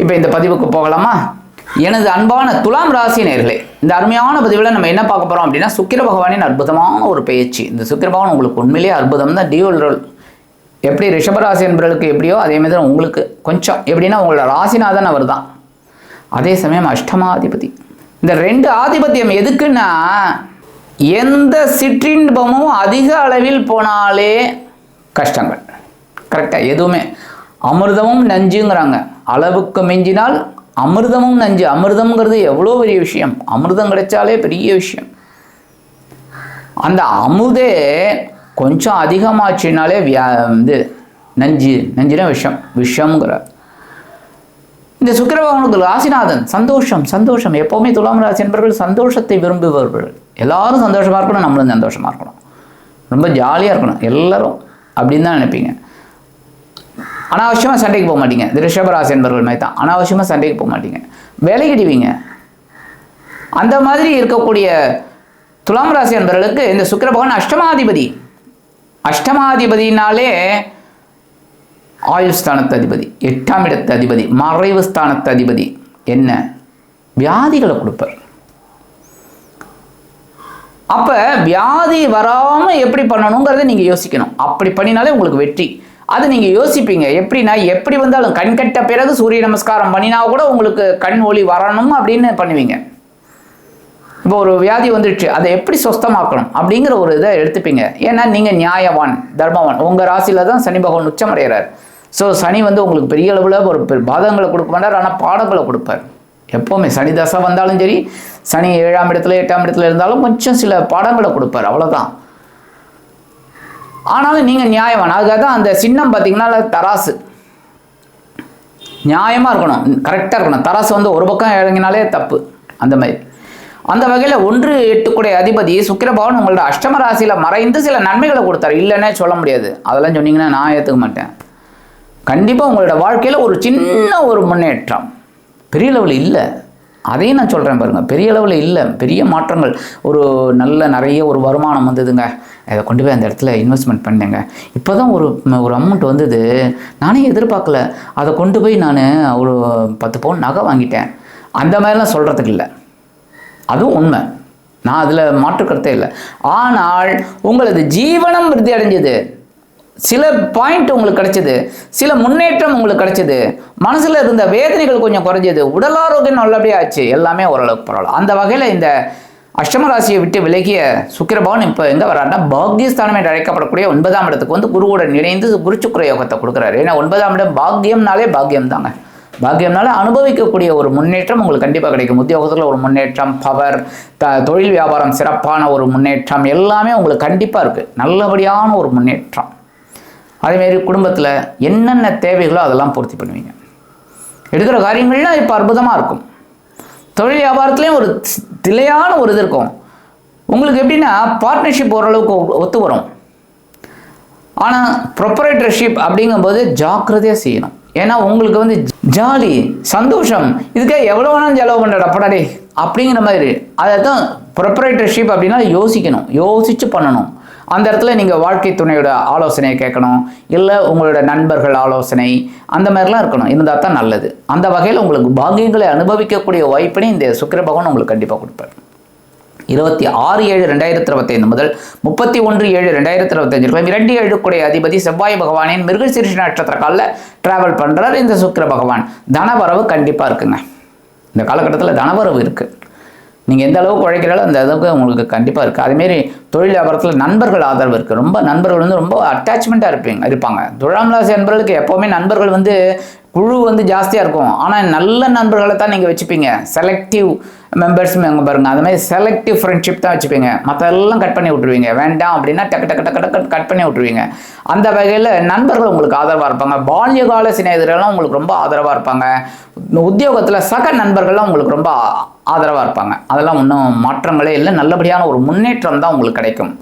இப்போ இந்த பதிவுக்கு போகலாமா? எனது அன்பான துலாம் ராசி நேர்களே இந்த அருமையான பதிவில் நம்ம என்ன பார்க்க போகிறோம் அப்படின்னா சுக்கிர பகவானின் அற்புதமான ஒரு பயிற்சி இந்த சுக்கிர பகவான் உங்களுக்கு உண்மையிலேயே அற்புதம் தான். Dual role. எப்படி ரிஷபராசி என்பவர்களுக்கு எப்படியோ அதே மாதிரி தான் உங்களுக்கு கொஞ்சம். எப்படின்னா உங்களோட ராசிநாதன் அவர் தான் அதே சமயம் அஷ்டமாதிபதி. இந்த ரெண்டு ஆதிபத்தியம் எதுக்குன்னா எந்த சிற்றின்பமும் அதிக அளவில் போனாலே கஷ்டங்கள். கரெக்டாக எதுவுமே. அமிர்தமும் நஞ்சுங்கிறாங்க. அளவுக்கு மிஞ்சினால் அமிர்தமும் நஞ்சு. அமிர்தம்ங்கிறது எவ்வளோ பெரிய விஷயம்? அமிர்தம் கிடைச்சாலே பெரிய விஷயம். அந்த அமுதே கொஞ்சம் அதிகமாச்சுனாலே வியா இது நஞ்சு நஞ்சுனா விஷம் விஷம்ங்கிற இந்த சுக்கிரபகவனுக்கு ராசிநாதன் சந்தோஷம் சந்தோஷம். எப்போவுமே துலாம் ராசி என்பவர்கள் சந்தோஷத்தை விரும்புபவர்கள். எல்லாரும் சந்தோஷமாக இருக்கணும் நம்மளும் சந்தோஷமாக இருக்கணும். ரொம்ப ஜாலியாக இருக்கணும் எல்லோரும் அப்படின்னு தான் நினைப்பீங்க. அனாவசியமாக சண்டைக்கு போக மாட்டீங்க. இந்த ரிஷபராசி என்பவர்கள் மாதிரி தான். அனாவசியமாக சண்டைக்கு போக மாட்டீங்க. விலகிடுவீங்க அந்த மாதிரி இருக்கக்கூடிய துலாம் ராசி என்பவர்களுக்கு இந்த சுக்கர பகவான் அஷ்டமாதிபதி. அஷ்டமாதிபதினாலே ஆயுள் ஸ்தானத்து அதிபதி எட்டாம் இடத்து அதிபதி மறைவு ஸ்தானத்து அதிபதி. என்ன? வியாதிகளை கொடுப்பார். அப்போ வியாதி வராமல் எப்படி பண்ணணுங்கிறத நீங்கள் யோசிக்கணும். அப்படி பண்ணினாலே உங்களுக்கு வெற்றி. அது நீங்க யோசிப்பீங்க. எப்படின்னா எப்படி வந்தாலும் கண் கட்ட பிறகு சூரிய நமஸ்காரம் பண்ணினா கூட உங்களுக்கு கண் ஒளி வரணும் அப்படின்னு பண்ணுவீங்க. இப்போ ஒரு வியாதி வந்துடுச்சு. அதை எப்படி சொஸ்தமாக்கணும் அப்படிங்கிற ஒரு இதை எடுத்துப்பீங்க. ஏன்னா நீங்கள் நியாயவான் தர்மவான். உங்கள் ராசியில் தான் சனி பகவான் உச்சமடைகிறார் ஸோ சனி வந்து உங்களுக்கு பெரிய அளவில் ஒரு பாதங்களை கொடுக்க மாட்டார் ஆனால் பாடங்களை கொடுப்பார். எப்போவுமே சனி தசை வந்தாலும் சரி சனி ஏழாம் இடத்துல எட்டாம் இடத்துல இருந்தாலும் கொஞ்சம் சில பாடங்களை கொடுப்பார். அவ்வளோதான் ஆனாலும் நீங்கள் நியாயவான். அதுக்காக தான் அந்த சின்னம் பார்த்தீங்கன்னா தராசு. நியாயமாக இருக்கணும். கரெக்டாக இருக்கணும். தராசு வந்து ஒரு பக்கம் இறங்கினாலே தப்பு. அந்த மாதிரி. அந்த வகையில் ஒன்று எட்டுக்குடைய அதிபதி சுக்கிரபவன் உங்களோட அஷ்டம ராசியில் மறைந்து சில நன்மைகளை கொடுத்தாரு. இல்லைன்னே சொல்ல முடியாது. அதெல்லாம் சொன்னீங்கன்னா நான் ஏற்றுக்க மாட்டேன். கண்டிப்பாக உங்களோட வாழ்க்கையில் ஒரு சின்ன ஒரு முன்னேற்றம். பெரிய லெவல் இல்லை. அதையும் நான் சொல்கிறேன் பாருங்கள் பெரிய அளவில் இல்லை. பெரிய மாற்றங்கள். ஒரு நல்ல நிறைய ஒரு வருமானம் வந்ததுங்க. அதை கொண்டு போய் அந்த இடத்துல இன்வெஸ்ட்மெண்ட் பண்ணேங்க. இப்போ தான் ஒரு ஒரு அமௌண்ட் வந்தது. நானே எதிர்பார்க்கல. அதை கொண்டு போய் நான் ஒரு பத்து பவுன் நகை வாங்கிட்டேன். அந்த மாதிரிலாம் சொல்கிறதுக்கு இல்லை. அதுவும் உண்மை. நான் அதில் மாற்று கருத்தே இல்லை. ஆனால் உங்களது ஜீவனம் விருத்தி அடைஞ்சது. சில பாயிண்ட் உங்களுக்கு கிடைச்சது சில முன்னேற்றம் உங்களுக்கு கிடைச்சது மனசில் இருந்த வேதனைகள் கொஞ்சம் குறைஞ்சது உடல் ஆரோக்கியம் நல்லபடியாக ஆச்சு எல்லாமே ஓரளவுக்கு பரவாயில்ல. அந்த வகையில் இந்த அஷ்டம ராசியை விட்டு விலகிய சுக்கிரபவன் இப்போ எங்கே வர்றாருன்னா பாக்யஸ்தானம் என்று அழைக்கப்படக்கூடிய ஒன்பதாம் இடத்துக்கு வந்து குருவுடன் இணைந்து குருச்சுக்குர யோகத்தை கொடுக்குறாரு. ஏன்னா ஒன்பதாம் இடம் பாக்கியம்னாலே பாக்கியம் தாங்க பாக்கியம்னால அனுபவிக்கக்கூடிய ஒரு முன்னேற்றம் உங்களுக்கு கண்டிப்பாக கிடைக்கும். உத்தியோகத்தில் ஒரு முன்னேற்றம் பவர் த தொழில் வியாபாரம் சிறப்பான ஒரு முன்னேற்றம் எல்லாமே உங்களுக்கு கண்டிப்பாக இருக்குது நல்லபடியான ஒரு முன்னேற்றம். அதேமாரி குடும்பத்தில் என்னென்ன தேவைகளோ அதெல்லாம் பூர்த்தி பண்ணுவீங்க. எடுக்கிற காரியங்கள்லாம் இப்போ அற்புதமாக இருக்கும். தொழில் வியாபாரத்துலேயும் ஒரு திலையான ஒரு இது இருக்கும். உங்களுக்கு எப்படின்னா பார்ட்னர்ஷிப் ஓரளவுக்கு ஒ- ஒத்து வரும். ஆனால் ப்ரொப்பரேட்டர்ஷிப் அப்படிங்கும்போது ஜாக்கிரதையாக செய்யணும். ஏன்னா உங்களுக்கு வந்து ஜாலி சந்தோஷம் இதுக்கே எவ்வளோ வேணாலும் செலவு பண்ணுறா படாடே அப்படிங்கிற மாதிரி. அதை தான் ப்ரொப்பரேட்டர்ஷிப் அப்படின்னா யோசிக்கணும். யோசித்து பண்ணணும். அந்த இடத்துல நீங்கள் வாழ்க்கை துணையோட ஆலோசனையை கேட்கணும். இல்லை உங்களோட நண்பர்கள் ஆலோசனை அந்த மாதிரிலாம் இருக்கணும். இருந்தால் தான் நல்லது. அந்த வகையில் உங்களுக்கு பாகியங்களை அனுபவிக்கக்கூடிய வாய்ப்பினை இந்த சுக்கிர பகவான் உங்களுக்கு கண்டிப்பாக கொடுப்பார். இருபத்தி ஆறு ஏழு ரெண்டாயிரத்தி இருபத்தைந்து முதல் முப்பத்தி ஒன்று ஏழு ரெண்டாயிரத்தி இருபத்தஞ்சு இருக்கலாம் இரண்டு ஏழுக்குடைய அதிபதி செவ்வாய் பகவானின் மிருகசீரிஷ நட்சத்திர காலில் டிராவல் பண்ணுறார் இந்த சுக்கிர பகவான். தனவரவு கண்டிப்பாக இருக்குங்க. இந்த காலகட்டத்தில் தனவரவு இருக்குது நீங்கள் எந்த அளவுக்கு உழைக்கிறாலும் அந்த அளவுக்கு உங்களுக்கு கண்டிப்பாக இருக்குது அதேமாரி தொழில் வியாபாரத்தில் நண்பர்கள் ஆதரவு இருக்குது ரொம்ப நண்பர்கள் வந்து ரொம்ப அட்டாச்மெண்ட்டாக இருப்பீங்க இருப்பாங்க. துலாம் ராசி நண்பர்களுக்கு எப்போவுமே நண்பர்கள் வந்து குழு வந்து ஜாஸ்தியாக இருக்கும். ஆனால் நல்ல நண்பர்களை தான் நீங்கள் வச்சுப்பீங்க. செலக்டிவ் மெம்பர்ஸ் அங்கே பாருங்கள் அது மாதிரி செலக்டிவ் ஃப்ரெண்ட்ஷிப் தான் வச்சுப்பீங்க. மற்றெல்லாம் கட் பண்ணி விட்ருவீங்க வேண்டாம் அப்படின்னா டக்கு டக்கு டக்கு டக்கு கட் பண்ணி விட்ருவீங்க அந்த வகையில் நண்பர்கள் உங்களுக்கு ஆதரவாக இருப்பாங்க. பால்யகால சிநேகிதர்கள்லாம் உங்களுக்கு ரொம்ப ஆதரவாக இருப்பாங்க. உத்தியோகத்தில் சக நண்பர்கள்லாம் உங்களுக்கு ரொம்ப ஆதரவாக இருப்பாங்க. அதெல்லாம் ஒன்றும் மாற்றங்களே இல்லை. நல்லபடியான ஒரு முன்னேற்றம் தான் உங்களுக்கு கிடைக்கும்.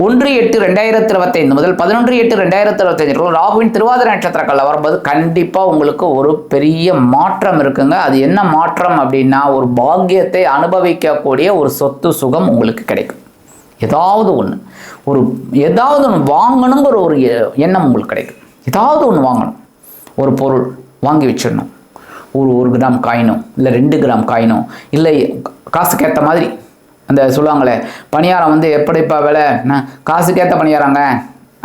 ஒன்று எட்டு ரெண்டாயிரத்தி இருபத்தைந்து முதல் பதினொன்று எட்டு ரெண்டாயிரத்தி இருபத்தைந்து ராகுவின் திருவாதிரை நட்சத்திரக்கல்ல வரும்போது கண்டிப்பாக உங்களுக்கு ஒரு பெரிய மாற்றம் இருக்குங்க. அது என்ன மாற்றம் அப்படின்னா ஒரு பாக்கியத்தை அனுபவிக்கக்கூடிய ஒரு சொத்து சுகம் உங்களுக்கு கிடைக்கும். ஏதாவது ஒன்று ஒரு ஏதாவது ஒன்று வாங்கணுங்கிற ஒரு எ- எண்ணம் உங்களுக்கு கிடைக்கும். ஏதாவது ஒன்று வாங்கணும். ஒரு பொருள் வாங்கி வச்சிடணும். ஒரு ஒரு கிராம் காயினோ இல்லை ரெண்டு கிராம் காயினோ இல்லை காசுக்கு ஏற்ற மாதிரி அந்த சொல்லுவாங்களே பணியாரம் வந்து எப்படிப்பா வேலை? காசுக்கேற்ற பணியாரங்க?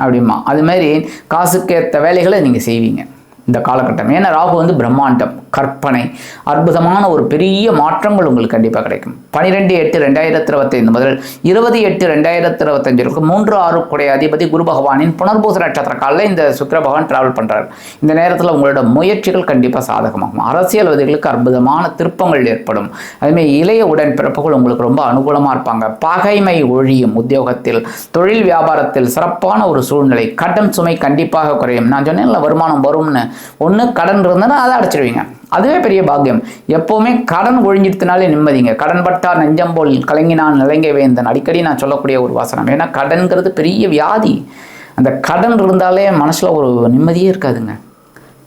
அப்படிமா அது மாதிரி காசுக்கேற்ற வேலைகளை நீங்கள் செய்வீங்க. இந்த காலகட்டம். ஏன்னா ராகு வந்து பிரம்மாண்டம். கற்பனை. அற்புதமான ஒரு பெரிய மாற்றங்கள் உங்களுக்கு கண்டிப்பாக கிடைக்கும். பனிரெண்டு எட்டு ரெண்டாயிரத்தி இருபத்தைந்து முதல் இருபது எட்டு ரெண்டாயிரத்தி இருபத்தஞ்சு இருக்கும் மூன்று ஆறு குடைய அதிபதி குரு பகவானின் புனர்பூச நட்சத்திர காலில் இந்த சுக்கர பகவான் டிராவல் பண்ணுறார் இந்த நேரத்தில் உங்களோட முயற்சிகள் கண்டிப்பாக சாதகமாகும். அரசியல்வாதிகளுக்கு அற்புதமான திருப்பங்கள் ஏற்படும். அதுமாதிரி இளைய உடன்பிறப்புகள் உங்களுக்கு ரொம்ப அனுகூலமாக இருப்பாங்க. பகைமை ஒழியும் உத்தியோகத்தில் தொழில் வியாபாரத்தில் சிறப்பான ஒரு சூழ்நிலை கடன் சுமை கண்டிப்பாக குறையும். நான் சொன்னேன்ல வருமானம் வரும்னு. ஒன்று கடன் இருந்ததுன்னா அதை அடைச்சிடுவீங்க அதுவே பெரிய பாக்கியம். எப்போவுமே கடன் ஒழிஞ்சிடுத்தினாலே நிம்மதிங்க. கடன் பட்டா நெஞ்சம் போல் கலங்கினான் நிலங்க வேந்தன். அடிக்கடி நான் சொல்லக்கூடிய ஒரு வாசனம். ஏன்னா கடன்கிறது பெரிய வியாதி. அந்த கடன் இருந்தாலே மனசில் ஒரு நிம்மதியே இருக்காதுங்க.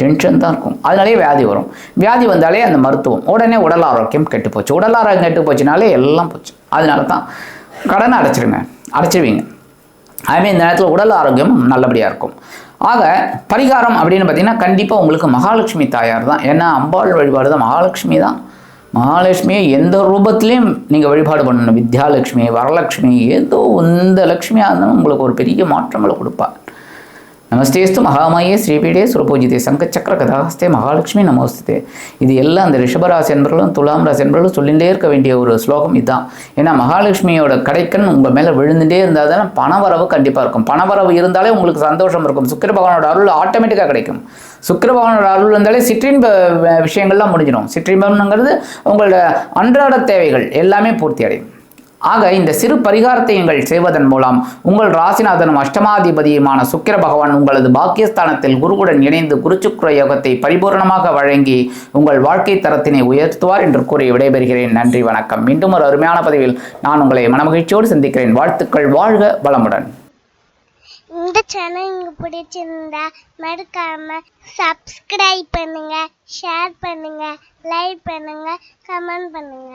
டென்ஷன் தான் இருக்கும். அதனாலே வியாதி வரும். வியாதி வந்தாலே அந்த மருத்துவம். உடனே உடல் ஆரோக்கியம் கெட்டு போச்சு. உடல் ஆரோக்கியம் கெட்டு போச்சுனாலே எல்லாம் போச்சு. அதனால தான் கடனை அடைச்சிருங்க. அடைச்சிருவீங்க. அதுமாதிரி இந்த நேரத்தில் உடல் ஆரோக்கியம் நல்லபடியாக இருக்கும். ஆக பரிகாரம் அப்படின்னு பார்த்தீங்கன்னா கண்டிப்பாக உங்களுக்கு மகாலட்சுமி தாயார் தான். ஏன்னா அம்பாள் வழிபாடு தான் மகாலட்சுமி தான். மகாலட்சுமியை எந்த ரூபத்திலையும் நீங்கள் வழிபாடு பண்ணணும். வித்யாலட்சுமி வரலட்சுமி ஏதோ எந்த லட்சுமியாக இருந்தாலும் உங்களுக்கு ஒரு பெரிய மாற்றங்களை கொடுப்பா. நமஸ்தேஸ்து மகாமாயே ஸ்ரீபீடே சுரபூஜிதே சங்கச்சக்கர கதாஹஸ்தே மகாலட்சுமி நமஸ்தே இது எல்லாம் அந்த ரிஷபராசி என்பர்களும் துலாம் ராசி என்பர்களும் சொல்லிகிட்டே இருக்க வேண்டிய ஒரு ஸ்லோகம் இதுதான் ஏன்னா மகாலட்சுமியோட கடைக்கண் உங்கள் மேலே விழுந்துட்டே இருந்தால் தானே பணவரவு கண்டிப்பாக இருக்கும் பணவரவு இருந்தாலே உங்களுக்கு சந்தோஷம் இருக்கும் சுக்கிர பகவானோட அருள் ஆட்டோமேட்டிக்காக கிடைக்கும் சுக்கிர பகவானோட அருள் இருந்தாலே சிற்றின்ப விஷயங்கள்லாம் முடிஞ்சிடும் சிற்றின்பம்ங்கிறது உங்களோட அன்றாட தேவைகள் எல்லாமே பூர்த்தி அடையும் ஆக இந்த சிறு பரிகாரத்தை நீங்கள் செய்வதன் மூலம் உங்கள் ராசிநாதனும் அஷ்டமாதிபதியுமான சுக்கிர பகவான் உங்களது பாக்கியஸ்தானத்தில் குருவுடன் இணைந்து குருச்சுக்குர யோகத்தை பரிபூர்ணமாக வழங்கி உங்கள் வாழ்க்கை தரத்தினை உயர்த்துவார் என்று கூறி விடைபெறுகிறேன். நன்றி வணக்கம். மீண்டும் ஒரு அருமையான பதிவில் நான் உங்களை மனமகிழ்ச்சியோடு சந்திக்கிறேன். வாழ்த்துக்கள் வாழ்க வளமுடன். இந்த சேனல் உங்களுக்கு பிடிச்சிருந்தா மறக்காம சப்ஸ்கிரைப் பண்ணுங்க ஷேர் பண்ணுங்க லைக் பண்ணுங்க கமெண்ட் பண்ணுங்க.